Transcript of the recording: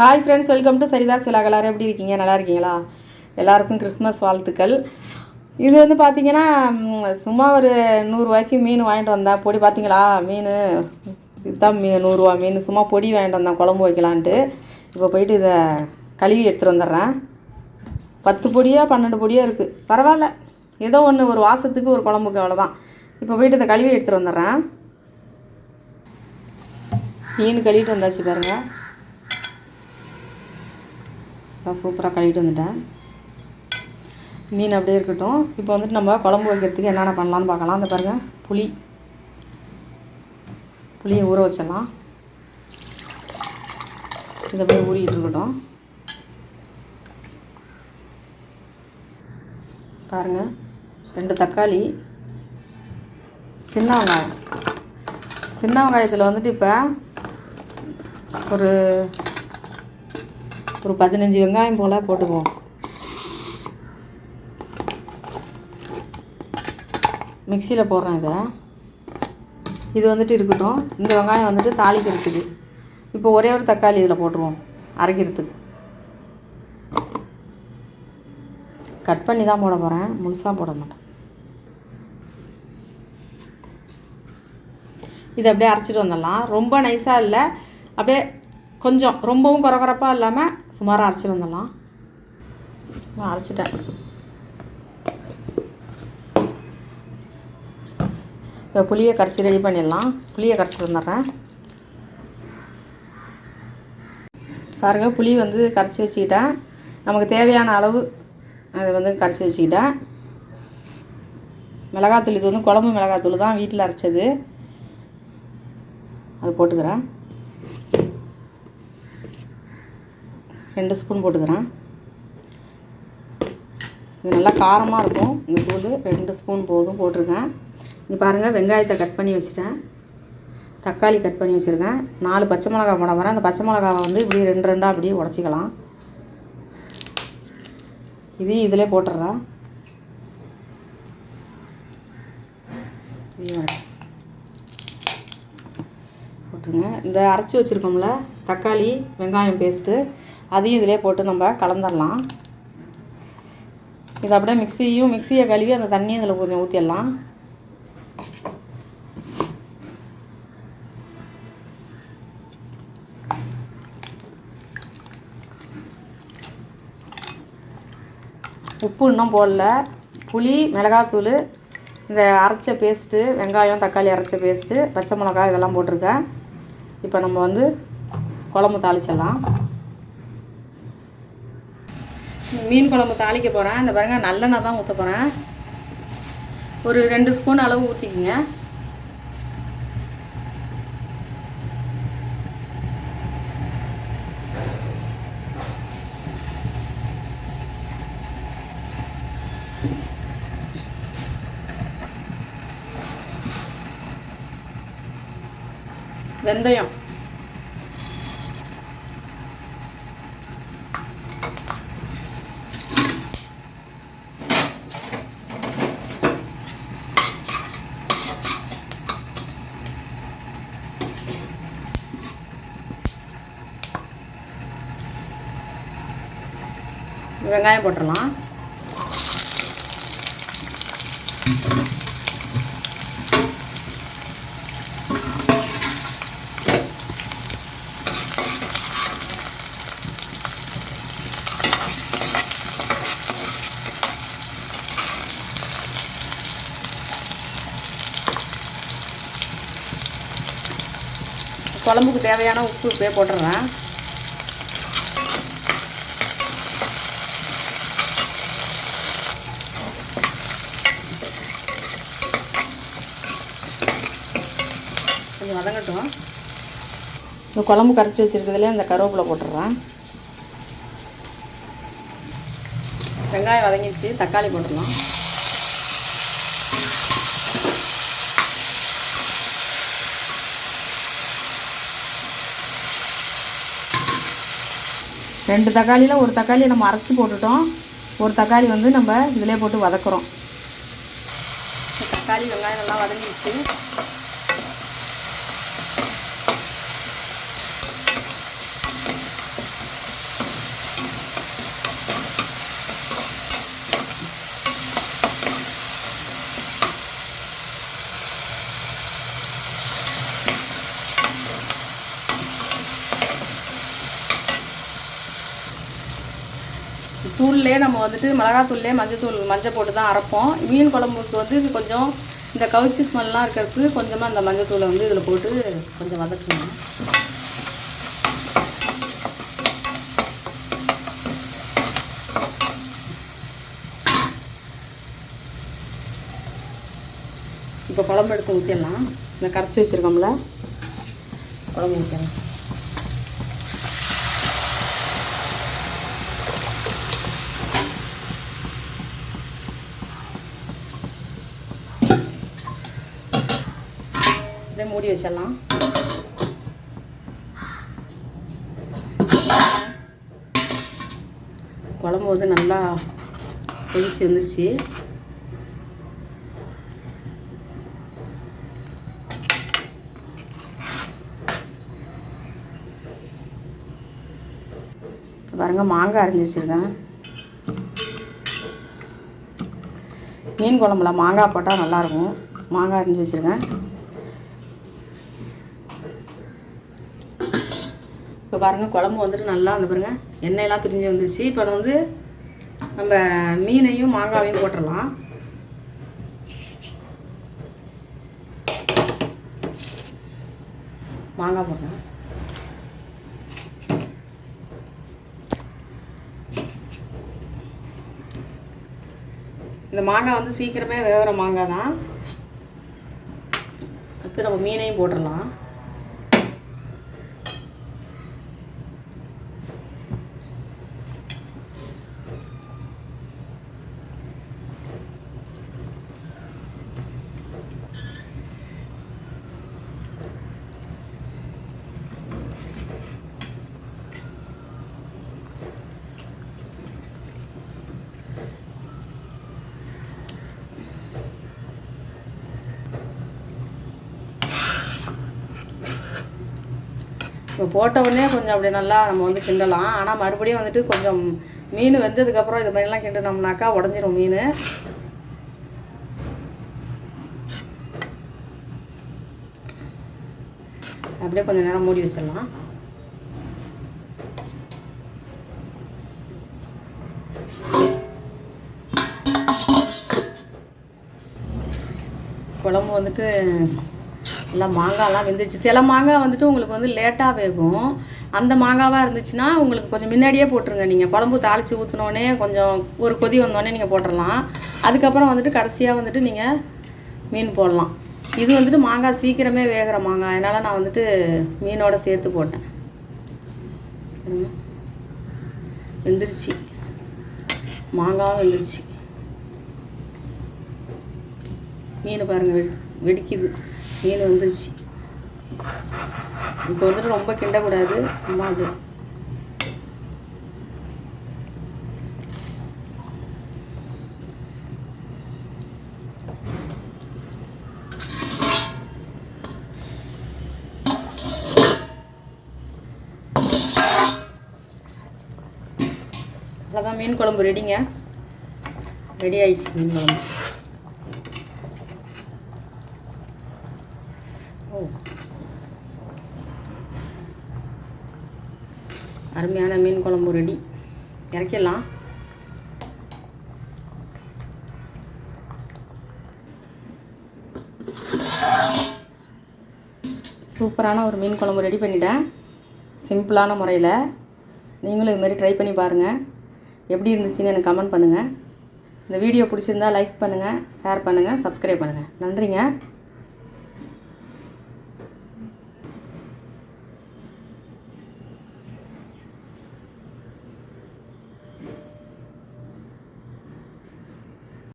Hi friends welcome to Sarita விழா எல்லாரும் எப்படி இருக்கீங்க? நல்லா இருக்கீங்களா? எல்லாருக்கும் கிறிஸ்மஸ் வாழ்த்துக்கள். இது வந்து பார்த்தீங்கன்னா சும்மா ஒரு நூறுரூவாய்க்கு மீன் வாங்கிட்டு வந்தேன் பொடி பார்த்தீங்களா மீன் இதுதான் மீ நூறுரூவா மீன். சும்மா பொடி வாங்கிட்டு வந்தேன் குழம்பு வைக்கலான்ட்டு. இப்போ போயிட்டு இதை கழுவி எடுத்துகிட்டு வந்துடுறேன். பத்து பொடியாக பன்னெண்டு பொடியாக இருக்குது பரவாயில்ல. ஏதோ ஒன்று ஒரு வாசத்துக்கு ஒரு குழம்புக்கு அவ்வளோதான் இப்போ போயிட்டு இதை கழுவி எடுத்துகிட்டு வந்துடுறேன். மீன் கழுவிட்டு வந்தாச்சு பாருங்கள் நான் சூப்பராக கழுவிட்டு வந்துட்டேன். மீன் அப்படியே இருக்கட்டும். இப்போ வந்துட்டு நம்ம குழம்பு வைக்கிறதுக்கு என்னென்ன பண்ணலான்னு பார்க்கலாம். அந்த பாருங்கள் புளி. புளியை ஊற வச்சிடலாம். இதை போய் ஊறிக்கிட்டு இருக்கட்டும். பாருங்கள் ரெண்டு தக்காளி சின்ன வெங்காயம். சின்ன வெங்காயத்தில் வந்துட்டு இப்போ ஒரு ஒரு பதினஞ்சு வெங்காயம் போல் போட்டுக்குவோம். மிக்சியில் போடுறேன் இதை. இது வந்துட்டு இருக்கட்டும். இந்த வெங்காயம் வந்துட்டு தாளிக்கிறதுக்கு இப்போ ஒரே ஒரு தக்காளி இதில் போட்டுருவோம் அரைக்கிறதுக்கு. கட் பண்ணி தான் போட போகிறேன் முழுசாக போட மாட்டேன். இது அப்படியே அரைச்சிட்டு வந்துடலாம். ரொம்ப நைஸாக இல்லை. அப்படியே கொஞ்சம் ரொம்பவும் குறகுறப்பாக இல்லாமல் சுமாராக அரைச்சிட்டு வந்துடலாம் நான் அரைச்சிட்டேன். இப்போ புளியை கரைச்சி ரெடி பண்ணிடலாம். புளியை கரைச்சிட்டு வந்துடுறேன். பாருங்கள் புளி வந்து கரைச்சி வச்சுக்கிட்டேன். நமக்கு தேவையான அளவு அது வந்து கரைச்சி வச்சுக்கிட்டேன். மிளகாத்தூள் இது வந்து குழம்பு மிளகாத்தூள் தான் வீட்டில் அரைச்சது. அது போட்டுக்கிறேன். ரெண்டு ஸ்பூன் போட்டுக்கிறேன். இது நல்லா காரமாக இருக்கும். இந்த தூள் ரெண்டு ஸ்பூன் போதும் போட்டிருக்கேன். இங்கே பாருங்கள் வெங்காயத்தை கட் பண்ணி வச்சுட்டேன். தக்காளி கட் பண்ணி வச்சுருக்கேன். நாலு பச்சை மிளகா போட வரேன் அந்த பச்சை மிளகாவை வந்து இப்படி ரெண்டு ரெண்டாக அப்படியே உடச்சிக்கலாம். இதையும் இதிலே போட்டுடுறேன் போட்டுருங்க. இந்த அரைச்சி வச்சுருக்கோம்ல தக்காளி வெங்காயம் பேஸ்ட்டு அதையும் இதிலே போட்டு நம்ம கலந்துடலாம் இது அப்படியே மிக்சியும் மிக்சியை கழுவி அந்த தண்ணியும் இதில் கொஞ்சம் ஊற்றிடலாம் உப்பு இன்னும் போடல. புளி மிளகாத்தூள் இந்த அரைச்ச பேஸ்ட்டு வெங்காயம் தக்காளி அரைச்ச பேஸ்ட்டு பச்சை மிளகாய் இதெல்லாம் போட்டிருக்கேன். இப்போ நம்ம வந்து குழம்பு தாளிச்சிடலாம். மீன் குழம்பு தாளிக்க போகிறேன் இந்த பாருங்கள் நல்லெண்ணெய் தான் ஊற்ற போகிறேன் ஒரு ரெண்டு ஸ்பூன் அளவு ஊற்றிக்கிங்க வெந்தயம். வெங்காயம் போட்டுடலாம் குழம்புக்கு தேவையான உப்பு இப்போயே போட்டுடுறேன் வதங்கட்டும் இந்த குழம்பு கரைச்சி வச்சுருக்கிறதுல இந்த கருவேப்பிலை போட்டுடுறேன். வெங்காயம் வதங்கிடுச்சு தக்காளி போட்டுடலாம். ரெண்டு தக்காளியில் ஒரு தக்காளி நம்ம அரைச்சி போட்டுட்டோம். ஒரு தக்காளி வந்து நம்ம இதிலே போட்டு வதக்குறோம். தக்காளி வெங்காயம் எல்லாம் வதங்கிடுச்சு. தூள்லேயே நம்ம வந்துட்டு மிளகாத்தூள்லேயே மஞ்சத்தூள் மஞ்சள் போட்டு தான் அரைப்போம். மீன் குழம்புக்கு வந்து இது கொஞ்சம் இந்த கவுச்சி ஸ்மெல்லாம் இருக்கிறதுக்கு கொஞ்சமாக இந்த மஞ்சள் தூளை வந்து இதில் போட்டு கொஞ்சம் வதக்கணும் இப்போ குழம்பு எடுத்து ஊற்றிடலாம் இந்த கரைச்சி வச்சுருக்கோம்ல. குழம்பு ஊற்றலாம் இதை மூடி வச்சிடலாம். குழம்பு வந்து நல்லா கொதிச்சு வந்துருச்சு. பாருங்க மாங்காய் அரைஞ்சி வச்சுருக்கேன். மீன் குழம்புல மாங்காய் போட்டால் நல்லாயிருக்கும் மாங்காய் அரைஞ்சி வச்சுருக்கேன். இப்போ பாருங்கள் குழம்பு வந்துட்டு நல்லா வந்து பாருங்கள் எண்ணெயெல்லாம் பிரிஞ்சு வந்துருச்சு. இப்போ வந்து நம்ம மீனையும் மாங்காவையும் போட்டுடலாம். மாங்காய் போடலாம். இந்த மாங்காய் வந்து சீக்கிரமே வேகிற மாங்காய் தான். அடுத்து நம்ம மீனையும் போட்டுடலாம். இப்போ போட்ட உடனே கொஞ்சம் அப்படி நல்லா நம்ம வந்து கிண்டலாம். ஆனால் மறுபடியும் வந்துட்டு கொஞ்சம் மீன் வெந்ததுக்கப்புறம் இது மாதிரிலாம் கிண்டினோம்னாக்கா உடஞ்சிரும் மீன். அப்படியே கொஞ்சம் நேரம் மூடி வச்சிடலாம். குழம்பு வந்துட்டு எல்லாம் மாங்காய்லாம் வெந்துருச்சு. சில மாங்காய் வந்துட்டு உங்களுக்கு வந்து லேட்டாக வேகும். அந்த மாங்காவாக இருந்துச்சுன்னா உங்களுக்கு கொஞ்சம் முன்னாடியே போட்டுருங்க. நீங்கள் குழம்பு தாளித்து ஊற்றினோடனே கொஞ்சம் ஒரு கொதி வந்தோடனே நீங்கள் போட்டுடலாம் அதுக்கப்புறம் வந்துட்டு கடைசியாக வந்துட்டு நீங்கள் மீன் போடலாம். இது வந்துட்டு மாங்காய் சீக்கிரமே வேகிற மாங்காய். அதனால் நான் வந்துட்டு மீனோட சேர்த்து போட்டேன். வெந்துருச்சு. மாங்காவும் வெந்துருச்சு. மீன் பாருங்கள் வெடி வெடிக்குது. மீன் வந்துருச்சு. இப்போ வந்துட்டு ரொம்ப கிண்டக்கூடாது சும்மா அப்படி. அவ்வளோதான் மீன் குழம்பு ரெடிங்க ரெடி ஆயிடுச்சு. மீன் குழம்பு. அருமையான மீன் குழம்பு ரெடி இறக்கிடலாம். சூப்பரான ஒரு மீன் குழம்பு ரெடி பண்ணிட்டேன். சிம்பிளான முறையில். நீங்களும் இதுமாரி ட்ரை பண்ணி பாருங்கள் எப்படி இருந்துச்சுன்னு எனக்கு கமெண்ட் பண்ணுங்கள் இந்த வீடியோ பிடிச்சிருந்தா லைக் பண்ணுங்கள் ஷேர் பண்ணுங்கள் சப்ஸ்கிரைப் பண்ணுங்கள் நன்றிங்க.